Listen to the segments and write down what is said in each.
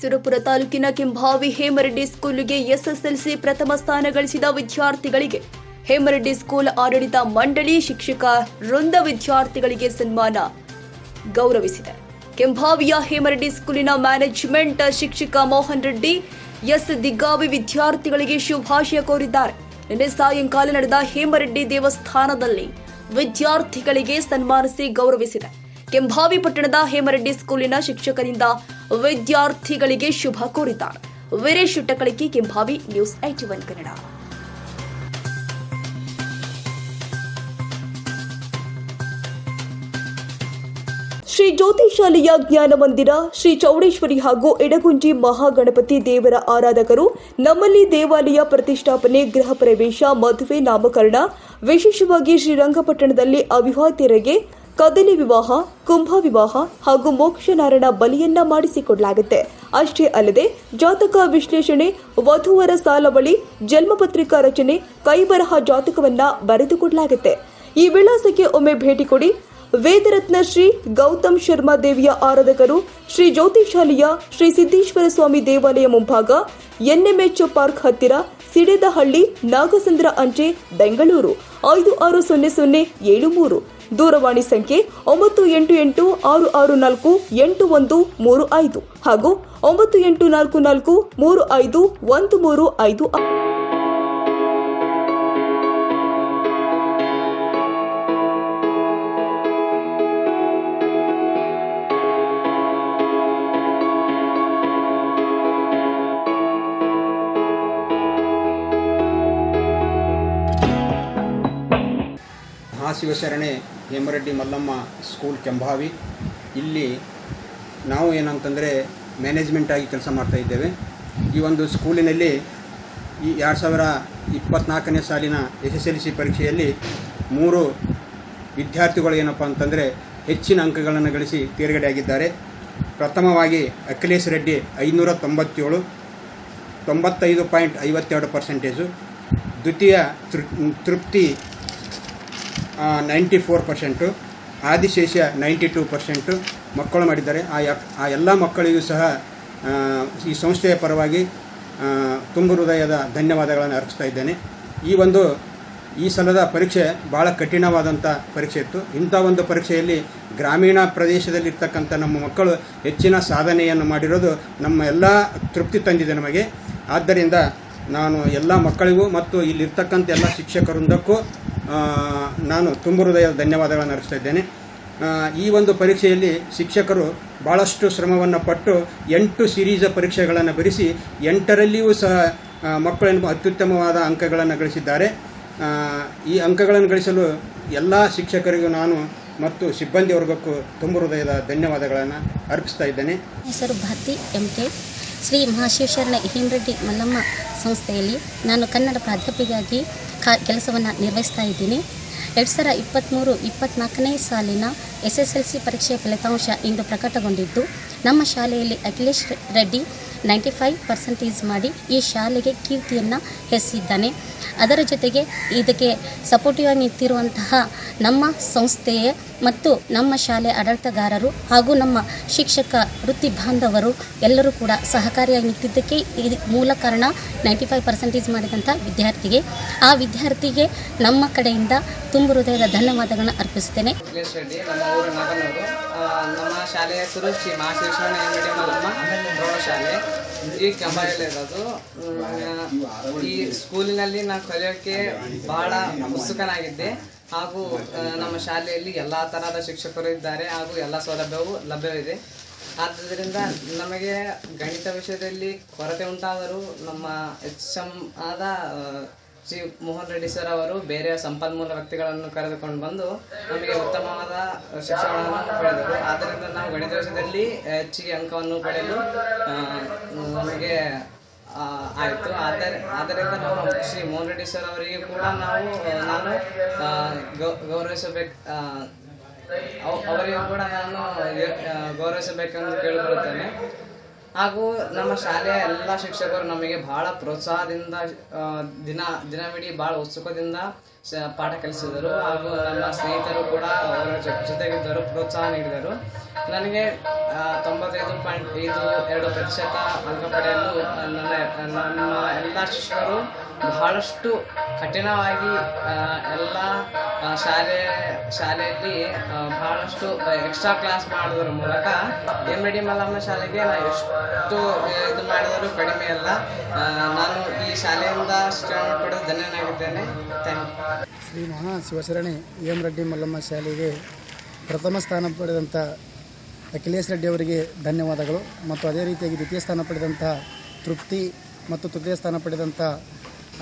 ಸುರಪುರ ತಾಲೂಕಿನ ಕೆಂಭಾವಿ ಹೇಮರೆಡ್ಡಿ ಸ್ಕೂಲಿಗೆ ಎಸ್ಎಸ್ಎಲ್ಸಿ ಪ್ರಥಮ ಸ್ಥಾನ ಗಳಿಸಿದ ವಿದ್ಯಾರ್ಥಿಗಳಿಗೆ ಹೇಮರೆಡ್ಡಿ ಸ್ಕೂಲ್ ಆಡಳಿತ ಮಂಡಳಿ ಶಿಕ್ಷಕ ವೃಂದ ವಿದ್ಯಾರ್ಥಿಗಳಿಗೆ ಸನ್ಮಾನ ಗೌರವಿಸಿದೆ. ಕೆಂಭಾವಿಯ ಹೇಮರೆಡ್ಡಿ ಸ್ಕೂಲಿನ ಮ್ಯಾನೇಜ್ಮೆಂಟ್ ಶಿಕ್ಷಕ ಮೋಹನ್ ರೆಡ್ಡಿ, ಎಸ್ ದಿಗ್ಗಾವಿ ವಿದ್ಯಾರ್ಥಿಗಳಿಗೆ ಶುಭಾಶಯ ಕೋರಿದ್ದಾರೆ. ನಿನ್ನೆ ಸಾಯಂಕಾಲ ನಡೆದ ಹೇಮರೆಡ್ಡಿ ದೇವಸ್ಥಾನದಲ್ಲಿ ವಿದ್ಯಾರ್ಥಿಗಳಿಗೆ ಸನ್ಮಾನಿಸಿ ಗೌರವಿಸಿದೆ. ಕೆಂಭಾವಿ ಪಟ್ಟಣದ ಹೇಮರೆಡ್ಡಿ ಸ್ಕೂಲಿನ ಶಿಕ್ಷಕರಿಂದ ವಿದ್ಯಾರ್ಥಿಗಳಿಗೆ ಶುಭ ಕೋರಿದ್ದಾರೆ. Veeresh Takaliki Kembhavi news IT one Kannada. Shri Jyothi ಶಾಲೆಯ ಜ್ಞಾನ ಮಂದಿರ, ಶ್ರೀ ಚೌಡೇಶ್ವರಿ ಹಾಗೂ ಎಡಗುಂಜಿ ಮಹಾಗಣಪತಿ ದೇವರ ಆರಾಧಕರು ನಮ್ಮಲ್ಲಿ ದೇವಾಲಯ ಪ್ರತಿಷ್ಠಾಪನೆ, ಗೃಹ ಪ್ರವೇಶ, ಮದುವೆ, ನಾಮಕರಣ, ವಿಶೇಷವಾಗಿ ಶ್ರೀರಂಗಪಟ್ಟಣದಲ್ಲಿ ಅವಿವಾಹಿತರಿಗೆ ಕದಲಿ ವಿವಾಹ, ಕುಂಭ ವಿವಾಹ ಹಾಗೂ ಮೋಕ್ಷನಾರಾಯಣ ಬಲಿಯನ್ನ ಮಾಡಿಸಿಕೊಡಲಾಗುತ್ತೆ. ಅಷ್ಟೇ ಅಲ್ಲದೆ ಜಾತಕ ವಿಶ್ಲೇಷಣೆ, ವಧುವರ ಸಾಲವಳಿ ಜನ್ಮಪತ್ರಿಕಾ ರಚನೆ, ಕೈಬರಹ ಜಾತಕವನ್ನ ಬರೆದುಕೊಡಲಾಗುತ್ತೆ. ಈ ವಿಳಾಸಕ್ಕೆ ಒಮ್ಮೆ ಭೇಟಿ ಕೊಡಿ. ವೇದರತ್ನ ಶ್ರೀ ಗೌತಮ್ ಶರ್ಮಾ ದೇವಿಯ ಆರಾಧಕರು, ಶ್ರೀ ಜ್ಯೋತಿಶಾಲಿಯ ಶ್ರೀ ಸಿದ್ದೇಶ್ವರ ಸ್ವಾಮಿ ದೇವಾಲಯ ಮುಂಭಾಗ, ಎನ್ಎಂಎಚ್ ಪಾರ್ಕ್ ಹತ್ತಿರ ಸಿಡಿದಹಳ್ಳಿ ನಾಗಸಂದ್ರ ಅಂಚೆ, ಬೆಂಗಳೂರು. ಐದು ಆರು ಸೊನ್ನೆ ಸೊನ್ನೆ ಏಳು ಮೂರು. ದೂರವಾಣಿ ಸಂಖ್ಯೆ ಒಂಬತ್ತು ಎಂಟು ಎಂಟು ಆರು ಆರು ನಾಲ್ಕು ಎಂಟು ಒಂದು ಮೂರು ಐದು ಹಾಗೂ ಒಂಬತ್ತು ಎಂಟು ನಾಲ್ಕು ನಾಲ್ಕು ಮೂರು ಐದು ಒಂದು ಮೂರು ಐದು. ಮಹಾಶಿವಶರಣೆ ಹೇಮರೆಡ್ಡಿ ಮಲ್ಲಮ್ಮ ಸ್ಕೂಲ್ ಕೆಂಭಾವಿ. ಇಲ್ಲಿ ನಾವು ಏನಂತಂದರೆ ಮ್ಯಾನೇಜ್ಮೆಂಟ್ ಆಗಿ ಕೆಲಸ ಮಾಡ್ತಾ ಇದ್ದೇವೆ. ಈ ಒಂದು ಸ್ಕೂಲಿನಲ್ಲಿ ಈ ಎರಡು ಸಾವಿರ ಇಪ್ಪತ್ತ್ನಾಲ್ಕನೇ ಸಾಲಿನ ಎಸ್ ಎಸ್ ಎಲ್ ಸಿ ಪರೀಕ್ಷೆಯಲ್ಲಿ ಮೂರು ವಿದ್ಯಾರ್ಥಿಗಳು ಏನಪ್ಪ ಅಂತಂದರೆ ಹೆಚ್ಚಿನ ಅಂಕಗಳನ್ನು ಗಳಿಸಿ ತೇರ್ಗಡೆಯಾಗಿದ್ದಾರೆ. ಪ್ರಥಮವಾಗಿ ಅಖಿಲೇಶ್ ರೆಡ್ಡಿ ಐನೂರ ತೊಂಬತ್ತೇಳು, ತೊಂಬತ್ತೈದು ಪಾಯಿಂಟ್ ಐವತ್ತೆರಡು ಪರ್ಸೆಂಟೇಜು ದ್ವಿತೀಯ Trupti ninety four percent Adishesha ninety two percent ಮಕ್ಕಳು ಮಾಡಿದ್ದಾರೆ. ಆ ಆ ಎಲ್ಲ ಮಕ್ಕಳಿಗೂ ಸಹ ಈ ಸಂಸ್ಥೆಯ ಪರವಾಗಿ ತುಂಬು ಹೃದಯದ ಧನ್ಯವಾದಗಳನ್ನು ಅರ್ಪಿಸ್ತಾ ಇದ್ದೇನೆ. ಈ ಒಂದು, ಈ ಸಲದ ಪರೀಕ್ಷೆ ಭಾಳ ಕಠಿಣವಾದಂಥ ಪರೀಕ್ಷೆ ಇತ್ತು. ಇಂಥ ಒಂದು ಪರೀಕ್ಷೆಯಲ್ಲಿ ಗ್ರಾಮೀಣ ಪ್ರದೇಶದಲ್ಲಿರ್ತಕ್ಕಂಥ ನಮ್ಮ ಮಕ್ಕಳು ಹೆಚ್ಚಿನ ಸಾಧನೆಯನ್ನು ಮಾಡಿರೋದು ನಮ್ಮ ಎಲ್ಲ ತೃಪ್ತಿ ತಂದಿದೆ ನಮಗೆ. ಆದ್ದರಿಂದ ನಾನು ಎಲ್ಲ ಮಕ್ಕಳಿಗೂ ಮತ್ತು ಇಲ್ಲಿರ್ತಕ್ಕಂಥ ಎಲ್ಲ ಶಿಕ್ಷಕರೊಂದಕ್ಕೂ ನಾನು ತುಂಬ ಹೃದಯದ ಧನ್ಯವಾದಗಳನ್ನು ಅರ್ಪಿಸ್ತಾ ಇದ್ದೇನೆ. ಈ ಒಂದು ಪರೀಕ್ಷೆಯಲ್ಲಿ ಶಿಕ್ಷಕರು ಭಾಳಷ್ಟು ಶ್ರಮವನ್ನು ಪಟ್ಟು ಎಂಟು ಸಿರೀಸ್ ಪರೀಕ್ಷೆಗಳನ್ನು ಬರೆಸಿ ಎಂಟರಲ್ಲಿಯೂ ಸಹ ಮಕ್ಕಳನ್ನು ಅತ್ಯುತ್ತಮವಾದ ಅಂಕಗಳನ್ನು ಗಳಿಸಿದ್ದಾರೆ. ಈ ಅಂಕಗಳನ್ನು ಗಳಿಸಲು ಎಲ್ಲ ಶಿಕ್ಷಕರಿಗೂ ನಾನು ಮತ್ತು ಸಿಬ್ಬಂದಿ ವರ್ಗಕ್ಕೂ ತುಂಬ ಹೃದಯದ ಧನ್ಯವಾದಗಳನ್ನು ಅರ್ಪಿಸ್ತಾ ಇದ್ದೇನೆ. ಹೆಸರು ಭಾತಿ ಎಂ ಕೆ ಶ್ರೀ ಮಹಾಶಿವಶರಣ ಹೇಮರೆಡ್ಡಿ ಮಲ್ಲಮ್ಮ ಸಂಸ್ಥೆಯಲ್ಲಿ ನಾನು ಕನ್ನಡ ಪ್ರಾಧ್ಯಾಪಿಕೆಯಾಗಿ ಕಾ ಕೆಲಸವನ್ನು ನಿರ್ವಹಿಸ್ತಾ ಇದ್ದೀನಿ. ಎರಡು ಸಾವಿರ ಇಪ್ಪತ್ತ್ಮೂರು ಇಪ್ಪತ್ತ್ನಾಲ್ಕನೇ ಸಾಲಿನ ಎಸ್ ಎಸ್ ಎಲ್ ಸಿ ಪರೀಕ್ಷೆಯ ಫಲಿತಾಂಶ ಇಂದು ಪ್ರಕಟಗೊಂಡಿದ್ದು, ನಮ್ಮ ಶಾಲೆಯಲ್ಲಿ Akhilesh Reddy ninety five percentage ಮಾಡಿ ಈ ಶಾಲೆಗೆ ಕೀರ್ತಿಯನ್ನು ಹೆಸರಿದ್ದಾನೆ ಅದರ ಜೊತೆಗೆ ಇದಕ್ಕೆ ಸಪೋರ್ಟಿವ್ ಆಗಿ ನಿಂತಿರುವಂತಹ ನಮ್ಮ ಸಂಸ್ಥೆಯೇ ಮತ್ತು ನಮ್ಮ ಶಾಲೆ ಆಡಳಿತಗಾರರು ಹಾಗೂ ನಮ್ಮ ಶಿಕ್ಷಕ ವೃತ್ತಿ ಬಾಂಧವರು ಎಲ್ಲರೂ ಕೂಡ ಸಹಕಾರಿಯಾಗಿ ನಿಂತಿದ್ದಕ್ಕೆ ಇದು ಮೂಲ ಕಾರಣ ನೈಂಟಿ ಫೈವ್ ಪರ್ಸೆಂಟೇಜ್ ಮಾಡಿದಂಥ ವಿದ್ಯಾರ್ಥಿಗೆ. ಆ ವಿದ್ಯಾರ್ಥಿಗೆ ನಮ್ಮ ಕಡೆಯಿಂದ ತುಂಬ ಹೃದಯದ ಧನ್ಯವಾದಗಳನ್ನು ಅರ್ಪಿಸುತ್ತೇನೆ. ನಮ್ಮ ಶಾಲೆಯ ಸುರಕ್ಷಿ ಮಲ್ಲಮ್ಮ ಪ್ರೌಢಶಾಲೆ ಈ ಇರೋದು. ಈ ಸ್ಕೂಲಿನಲ್ಲಿ ನಾನು ಕಲಿಯೋಕ್ಕೆ ಬಹಳ ಉತ್ಸುಕನಾಗಿದ್ದೆ. ಹಾಗೂ ನಮ್ಮ ಶಾಲೆಯಲ್ಲಿ ಎಲ್ಲ ತರಹದ ಶಿಕ್ಷಕರು ಇದ್ದಾರೆ ಹಾಗೂ ಎಲ್ಲ ಸೌಲಭ್ಯವೂ ಲಭ್ಯವಿದೆ. ಆದ್ದರಿಂದ ನಮಗೆ ಗಣಿತ ವಿಷಯದಲ್ಲಿ ಕೊರತೆ ಉಂಟಾದರೂ ನಮ್ಮ ಎಚ್ ಎಂ ಆದ ಶ್ರೀ ಮೋಹನ್ ರೆಡ್ಡಿ ಸರ್ ಅವರು ಬೇರೆ ಸಂಪನ್ಮೂಲ ವ್ಯಕ್ತಿಗಳನ್ನು ಕರೆದುಕೊಂಡು ಬಂದು ನಮಗೆ ಉತ್ತಮವಾದ ಶಿಕ್ಷಣವನ್ನು ಪಡೆದರು. ಆದ್ದರಿಂದ ನಾವು ಗಣಿತ ವಿಷಯದಲ್ಲಿ ಹೆಚ್ಚಿಗೆ ಅಂಕವನ್ನು ಪಡೆಯಲು ನಮಗೆ ಆಯಿತು. ಆದರೆ, ಆದ್ದರಿಂದ ನಾವು ಶ್ರೀ ಮೋಹನ್ ರೆಡ್ಡಿ ಸರ್ ಅವರಿಗೆ ಕೂಡ ನಾವು, ನಾನು ಗೌರವಿಸಬೇಕು ಅವ- ಅವರಿಗೂ ಕೂಡ ನಾನು ಗೌರವಿಸಬೇಕೆಂದು ಕೇಳಿಕೊಳ್ಳುತ್ತೇನೆ. ಹಾಗೂ ನಮ್ಮ ಶಾಲೆಯ ಎಲ್ಲ ಶಿಕ್ಷಕರು ನಮಗೆ ಬಹಳ ಪ್ರೋತ್ಸಾಹದಿಂದ ದಿನ, ದಿನವಿಡೀ ಬಹಳ ಉತ್ಸುಕದಿಂದ ಪಾಠ ಕಲಿಸಿದರು. ಹಾಗೂ ನಮ್ಮ ಸ್ನೇಹಿತರು ಕೂಡ ಅವರ ಜೊತೆಗಿದ್ದರು ಪ್ರೋತ್ಸಾಹ ನೀಡಿದರು. ನನಗೆ ತೊಂಬತ್ತೈದು ಪಾಯಿಂಟ್ ಐದು ಎರಡು ಪ್ರತಿಶತ ಅಂಕ ಪಡೆಯಲು ನನ್ನ ನಮ್ಮ ಎಲ್ಲ ಶಿಕ್ಷಕರು ಬಹಳಷ್ಟು ಕಠಿಣವಾಗಿ ಎಲ್ಲ ಶಾಲೆ, ಶಾಲೆಯಲ್ಲಿ ಬಹಳಷ್ಟು ಎಕ್ಸ್ಟ್ರಾ ಕ್ಲಾಸ್ ಮಾಡೋದ್ರ ಮೂಲಕ ಎಂ ಡಿ ಮಲ್ಲಮ್ಮ ಶಾಲೆಗೆ ನಾನು ಎಷ್ಟು ಇದು ಮಾಡಿದರೂ ಕಡಿಮೆ ಅಲ್ಲ. ನಾನು ಈ ಶಾಲೆಯಿಂದ ಶಿಕ್ಷಣ ಪಡೆದು ಧನ್ಯನಾಗಿದ್ದೇನೆ. ಥ್ಯಾಂಕ್ ಯು ಶ್ರೀ ಮಹಾ ಶಿವಶರಣಿ ಎಂ ರೆಡ್ಡಿ ಮಲ್ಲಮ್ಮ ಶಾಲೆಗೆ ಪ್ರಥಮ ಸ್ಥಾನ ಪಡೆದಂಥ ಅಖಿಲೇಶ್ ರೆಡ್ಡಿ ಅವರಿಗೆ ಧನ್ಯವಾದಗಳು. ಮತ್ತು ಅದೇ ರೀತಿಯಾಗಿ ದ್ವಿತೀಯ ಸ್ಥಾನ ಪಡೆದಂತಹ ತೃಪ್ತಿ ಮತ್ತು ತೃತೀಯ ಸ್ಥಾನ ಪಡೆದಂಥ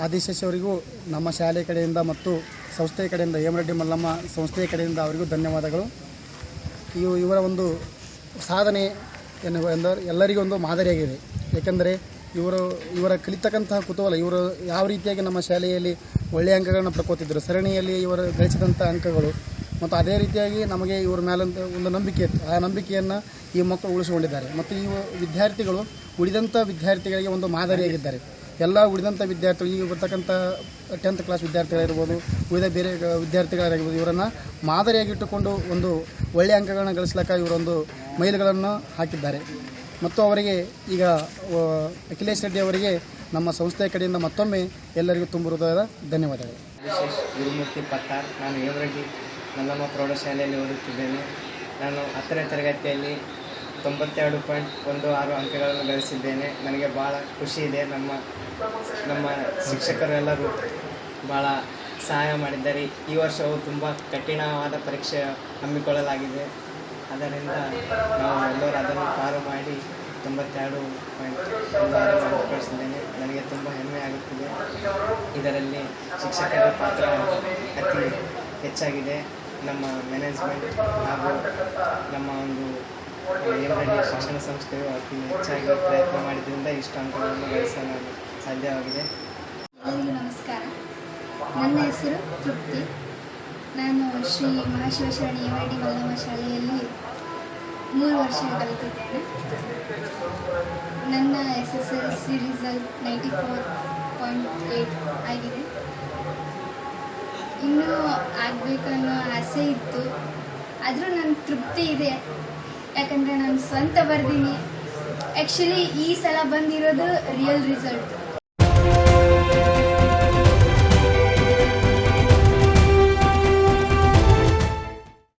ಆದಿಶೇಷ್ ಅವರಿಗೂ ನಮ್ಮ ಶಾಲೆ ಕಡೆಯಿಂದ ಮತ್ತು ಸಂಸ್ಥೆಯ ಕಡೆಯಿಂದ ಹೇಮರೆಡ್ಡಿ ರೆಡ್ಡಿ ಮಲ್ಲಮ್ಮ ಸಂಸ್ಥೆಯ ಕಡೆಯಿಂದ ಅವರಿಗೂ ಧನ್ಯವಾದಗಳು. ಇವು ಇವರ ಒಂದು ಸಾಧನೆ ಎನ್ನುವ ಎಲ್ಲರಿಗೂ ಒಂದು ಮಾದರಿಯಾಗಿದೆ. ಏಕೆಂದರೆ ಇವರು ಇವರ ಕಲಿತಕ್ಕಂತಹ ಕುತೂಹಲ, ಇವರು ಯಾವ ರೀತಿಯಾಗಿ ನಮ್ಮ ಶಾಲೆಯಲ್ಲಿ ಒಳ್ಳೆಯ ಅಂಕಗಳನ್ನು ಪಡ್ಕೋತಿದ್ದರು ಸರಣಿಯಲ್ಲಿ ಇವರು ಗಳಿಸಿದಂಥ ಅಂಕಗಳು ಮತ್ತು ಅದೇ ರೀತಿಯಾಗಿ ನಮಗೆ ಇವ್ರ ಮೇಲಂತ ಒಂದು ನಂಬಿಕೆ ಇತ್ತು. ಆ ನಂಬಿಕೆಯನ್ನು ಈ ಮಕ್ಕಳು ಉಳಿಸಿಕೊಂಡಿದ್ದಾರೆ. ಮತ್ತು ಈ ವಿದ್ಯಾರ್ಥಿಗಳು ಉಳಿದಂಥ ವಿದ್ಯಾರ್ಥಿಗಳಿಗೆ ಒಂದು ಮಾದರಿಯಾಗಿದ್ದಾರೆ. ಎಲ್ಲ ಉಳಿದಂಥ ವಿದ್ಯಾರ್ಥಿಗಳು, ಈಗ ಬರ್ತಕ್ಕಂಥ ಟೆಂತ್ ಕ್ಲಾಸ್ ವಿದ್ಯಾರ್ಥಿಗಳಿರ್ಬೋದು ಉಳಿದ ಬೇರೆ ವಿದ್ಯಾರ್ಥಿಗಳಾಗಿರ್ಬೋದು, ಇವರನ್ನು ಮಾದರಿಯಾಗಿಟ್ಟುಕೊಂಡು ಒಂದು ಒಳ್ಳೆಯ ಅಂಕಗಳನ್ನು ಗಳಿಸ್ಲಿಕ್ಕೆ ಇವರೊಂದು ಮೈಲುಗಳನ್ನು ಹಾಕಿದ್ದಾರೆ. ಮತ್ತು ಅವರಿಗೆ ಈಗ ಅಖಿಲೇಶ್ ರೆಡ್ಡಿ ಅವರಿಗೆ ನಮ್ಮ ಸಂಸ್ಥೆಯ ಕಡೆಯಿಂದ ಮತ್ತೊಮ್ಮೆ ಎಲ್ಲರಿಗೂ ತುಂಬ ಹೃದಯದ ಧನ್ಯವಾದಗಳು. ನಾನು ಮಲ್ಲಮ್ಮ ಪ್ರೌಢಶಾಲೆಯಲ್ಲಿ ಓದುತ್ತಿದ್ದೇನೆ. ನಾನು ಹತ್ತನೇ ತರಗತಿಯಲ್ಲಿ ತೊಂಬತ್ತೆರಡು ಪಾಯಿಂಟ್ ಒಂದು ಆರು ಅಂಕಗಳನ್ನು ಗಳಿಸಿದ್ದೇನೆ. ನನಗೆ ಭಾಳ ಖುಷಿ ಇದೆ. ನಮ್ಮ ನಮ್ಮ ಶಿಕ್ಷಕರೆಲ್ಲರೂ ಭಾಳ ಸಹಾಯ ಮಾಡಿದ್ದಾರೆ. ಈ ವರ್ಷವು ತುಂಬ ಕಠಿಣವಾದ ಪರೀಕ್ಷೆ ಹಮ್ಮಿಕೊಳ್ಳಲಾಗಿದೆ. ಅದರಿಂದ ನಾವು ಎಲ್ಲರೂ ಅದನ್ನು ಪಾರು ಮಾಡಿ ತೊಂಬತ್ತೆರಡು ಪಾಯಿಂಟ್ ಗಳಿಸಿದ್ದೇನೆ. ನನಗೆ ತುಂಬ ಹೆಮ್ಮೆ ಆಗುತ್ತಿದೆ. ಇದರಲ್ಲಿ ಶಿಕ್ಷಕರ ಪಾತ್ರ ಅತಿ ಹೆಚ್ಚಾಗಿದೆ. ನಮ್ಮ ಮ್ಯಾನೇಜ್ಮೆಂಟ್ ಹಾಗೂ ನಮ್ಮ ಒಂದು ಏವರಳ್ಳಿ ಶಿಕ್ಷಣ ಸಂಸ್ಥೆಯು ಅತಿ ಹೆಚ್ಚಾಗಿ ಪ್ರಯತ್ನ ಮಾಡಿದ್ರಿಂದ ಇಷ್ಟು ಅಂಕಗಳನ್ನು ಗಳಿಸಲು ಸಾಧ್ಯವಾಗಿದೆ. ಎಲ್ಲರಿಗೂ ನಮಸ್ಕಾರ. ನನ್ನ ಹೆಸರು ತೃಪ್ತಿ. ನಾನು ಶ್ರೀ ಮಹಾಶಿವಶರಣಿ ಎಂ ಡಿ ಮಲ್ಲಮ್ಮ ಶಾಲೆಯಲ್ಲಿ ಮೂರು ವರ್ಷ ಕಲಿತಿದ್ದೇನೆ. ನನ್ನ S S L C result ninety four point eight ಆಗಿದೆ. ಇನ್ನೂ ಆಗಬೇಕನ್ನೋ ಆಸೆ ಇತ್ತು. ಆದರೂ ನನ್ನ ತೃಪ್ತಿ ಇದೆ. ಯಾಕಂದರೆ ನಾನು ಸ್ವಂತ ಬರ್ದೀನಿ. ಆ್ಯಕ್ಚುಲಿ ಈ ಸಲ ಬಂದಿರೋದು ರಿಯಲ್ ರಿಸಲ್ಟ್